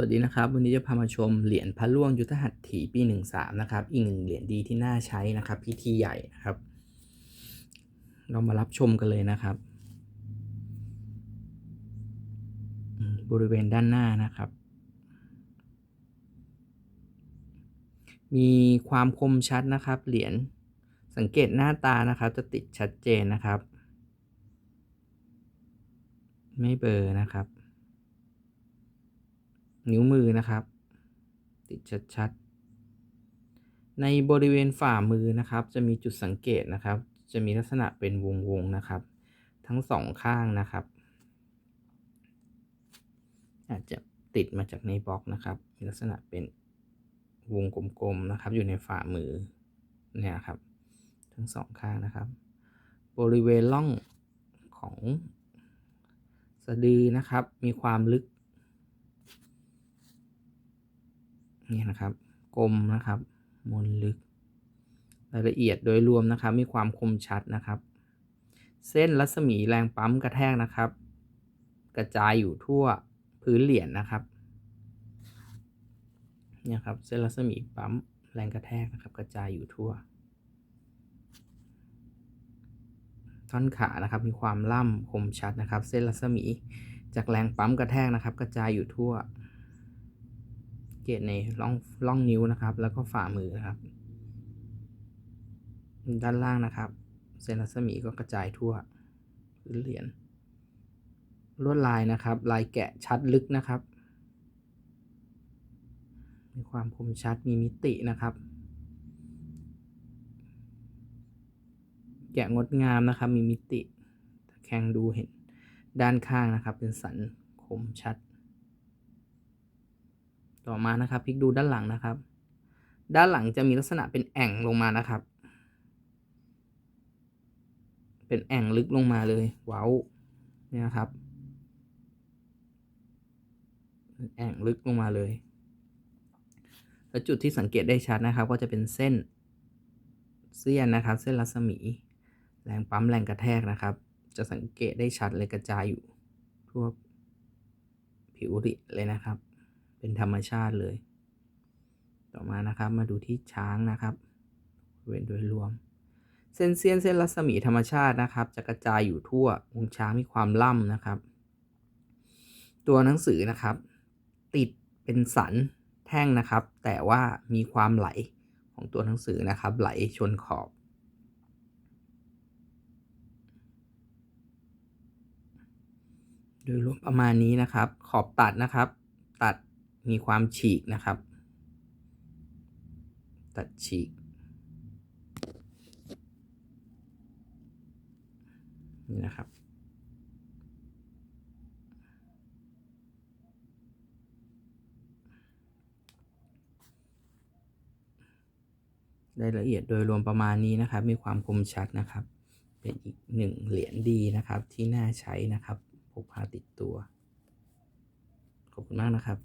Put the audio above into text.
วัสดีนะครับ วันนี้จะพามาชมเหรียญพระล่วงยุทธหัตถีปี 13 นะครับ อีกหนึ่งเหรียญดีที่น่าใช้นะครับ พิธีใหญ่นะครับ เรามารับชมกันเลยนะครับ บริเวณด้านหน้านะครับ มีความคมชัดนะครับ เหรียญสังเกตหน้าตานะครับ จะติดชัดเจนนะครับ ไม่เบลอนะครับ นิ้วมือนะครับ ติดชัดๆ ในบริเวณฝ่ามือนะครับ จะมีจุดสังเกตนะครับ จะมีลักษณะเป็นวงๆนะครับ ทั้งสองข้างนะครับ อาจจะติดมาจากในบล็อกนะครับมีลักษณะเป็นวงกลมๆนะครับ อยู่ในฝ่ามือเนี่ยครับ ทั้งสองข้างนะครับ บริเวณร่องของสะดือนะครับ มีความลึก นี่นะครับ กลมนะครับ มนลึก รายละเอียดโดยรวมนะครับ มีความคมชัดนะครับ เส้นรัศมีแรงปั๊มกระแทกนะครับ กระจายอยู่ทั่วพื้นเหรียญนะครับเนี่ยครับเส้นรัศมีปั๊มแรงกระแทกนะครับ กระจายอยู่ทั่ว ท่อนขานะครับ มีความล่ำคมชัดนะครับ เส้นรัศมีจากแรงปั๊มกระแทกนะครับ กระจายอยู่ทั่ว เกตในร่องร่องนิ้วนะครับ แล้วก็ฝ่ามือนะครับ ด้านล่างนะครับ เส้นรัศมีก็กระจายทั่วพื้นเหรียญลวดลายนะครับ ลายแกะชัดลึกนะครับ มีความคมชัดมีมิตินะครับ แกะงดงามนะครับ มีมิติแข่งดูเห็นด้านข้างนะครับ เป็นสันคมชัด ต่อมานะครับพลิกดูด้านหลังนะครับ ด้านหลังจะมีลักษณะเป็นแอ่งลงมานะครับ เป็นแอ่งลึกลงมาเลยว้าวเนี่ยนะครับแอ่งลึกลงมาเลย แล้วจุดที่สังเกตได้ชัดนะครับ ก็จะเป็นเส้นเสี้ยนนะครับ เส้นรัศมี แรงปั๊มแรงกระแทกนะครับ จะสังเกตได้ชัดเลยกระจายอยู่ทั่วผิวเหรียญเลยนะครับ เป็นธรรมชาติเลย ต่อมานะครับมาดูที่ช้างนะครับเวณโดยรวม เส้นเสี้ยนเส้นรัศมีธรรมชาตินะครับ จะกระจายอยู่ทั่ววงช้างมีความล่ำนะครับ ตัวหนังสือนะครับ ติดเป็นสันแท่งนะครับ แต่ว่ามีความไหลของตัวหนังสือนะครับ ไหลชนขอบโดยรวมประมาณนี้นะครับ ขอบตัดนะครับ ตัด มีความฉีกนะครับ ตัดฉีกนี่นะครับรายละเอียดโดยรวมประมาณนี้นะครับ มีความคมชัดนะครับ เป็นอีกหนึ่งเหรียญดีนะครับที่น่าใช้นะครับ พกพาติดตัว ขอบคุณมากนะครับ